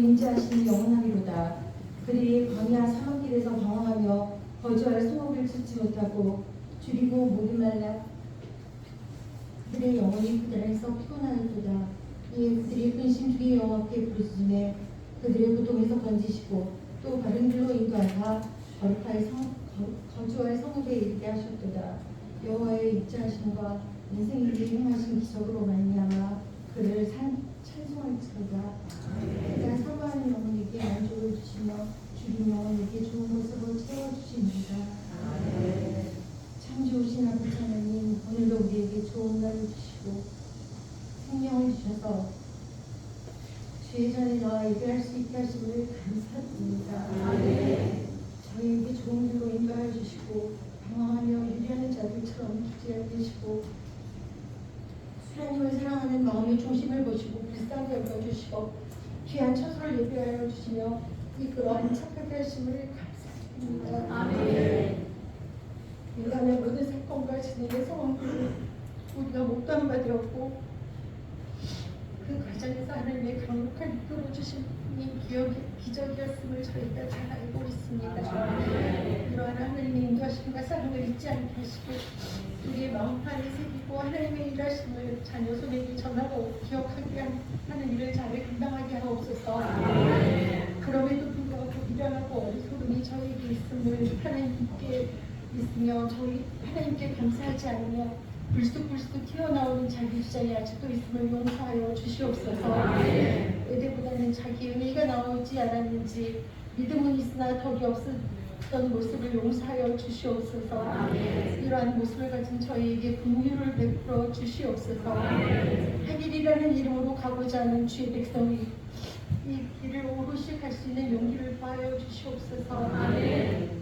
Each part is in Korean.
인자하심이 영원하리로다. 그들이 광야 사막길에서 방황하며 거주할 소목을 찾지 못하고 줄이고 목이 말라 그들의 영혼이 그들에서 피곤하였도다. 이에 그들이 근심 중에 여호와께 부르짖음에 그들의 고통에서 건지시고 또 바른 길로 인도하사 거룩할 성, 거, 거주할 성읍에 이르게 하셨도다. 여호와의 입자하심과 인생일이 행하신 기적으로 말미암아 그를 산, 찬송할지로다. 그가 사과하는 영혼에게 만족을 주시며 죽인 영혼에게 좋은 것으로 채워주십니다. 참 좋으신 아버지 하나님 오늘도 우리에게 좋은 날을 주시고 생명을 주셔서 주의 전에 나와 예배할 수 있게 하심을 감사드립니다. 저희에게 좋은 길로 인도하여 주시고 방황하며 유리하는 자들처럼 주지 않으시고 하나님을 사랑하는 마음의 중심을 보시고 불쌍히 여겨주시고 귀한 처소를 예배하여 주시며 이끌어 착하게 하심을 감사드립니다. 인간의 모든 사건과 진행의 상황들을 우리가 목도 한 바 되었고 그 과정에서 하나님의 강력한 이끌어 주신 이 기억이 기적이었음을 저희가 잘 알고 있습니다. 이러한 하나님의 인도하심과 사랑을 잊지 않게 하시고 우리의 마음판에 새기고 하나님의 일하심을 자녀 손에게 전하고 기억하게 하는 일을 잘 감당하게 하옵소서. 그럼에도 불구하고 미련하고 어리석음이 있음을 하나님께 있으며 저희 하나님께 감사하지 않으며 불쑥불쑥 튀어나오는 자기 주장이 아직도 있음을 용서하여 주시옵소서. 의대보다는 자기 의의가 나오지 않았는지 믿음은 있으나 덕이 없었던 모습을 용서하여 주시옵소서. 이러한 모습을 가진 저희에게 긍휼을 베풀어 주시옵소서. 하길이라는 이름으로 가고자 하는 주의 백성이 이 길을 오롯이 갈수 있는 용기를 더하여 주시옵소서.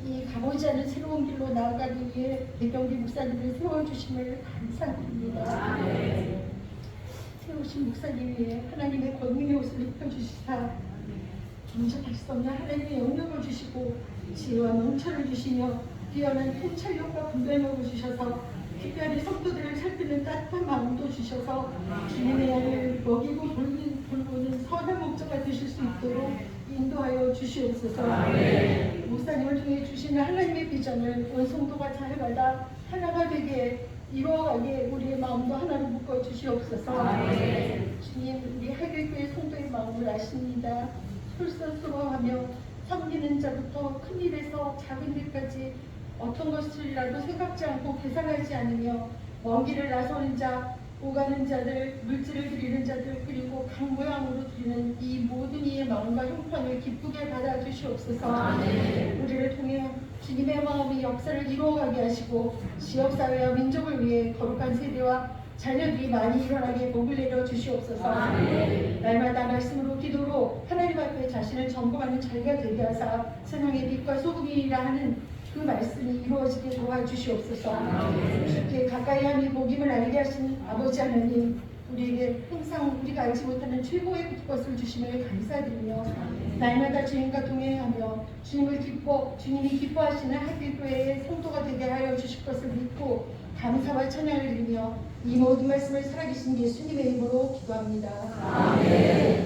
이 가보지 않은 새로운 길로 나아가기 위해 백경기 목사님을 세워주심을 감사드립니다. 세우신 목사님 위에 하나님의 권능의 옷을 입혀주시사 경작할 수 없는 하나님의 영역을 주시고 지혜와 명철을 주시며 뛰어난 통찰력과 분별력을 주셔서 특별히 성도들을 살피는 따뜻한 마음도 주셔서 주님의 양을 먹이고 돌보는 선한 목자가 되실 수 있도록 인도하여 주시옵소서. 목사님을 통해 주시는 하나님의 비전을 온 성도가 잘 받아 하나가 되게 이루어가게 우리의 마음도 하나로 묶어 주시옵소서. 주님 우리 하길교회 성도의 마음을 아십니다. 솔선수범하며 섬기는 자부터 큰 일에서 작은 일까지 어떤 것이라도 생각지 않고 계산하지 않으며 먼 길을 나서는 자, 오가는 자들, 물질을 드리는 자들, 그리고 각 모양으로 드리는 이 모든 이의 마음과 형편을 기쁘게 받아주시옵소서. 우리를 통해 주님의 마음이 역사를 이루어가게 하시고 지역사회와 민족을 위해 거룩한 세대와 자녀들이 많이 일어나게 복을 내려 주시옵소서. 날마다 말씀으로 기도로 하나님 앞에 자신을 점검하는 자리가 되게 하사 세상의 빛과 소금이라 하는 그 말씀이 이루어지게 도와주시옵소서. 쉽게 가까이 함이 복임을 알게 하신 아버지 하나님 우리에게 항상 우리가 알지 못하는 최고의 것을 주심을 감사드리며 날마다 주님과 동행하며 주님을 기뻐 주님이 기뻐하시는 하필교회의 성도가 되게 하여 주실 것을 믿고 감사와 찬양을 드리며 이 모든 말씀을 살아계신 예수님의 이름으로 기도합니다. 아멘.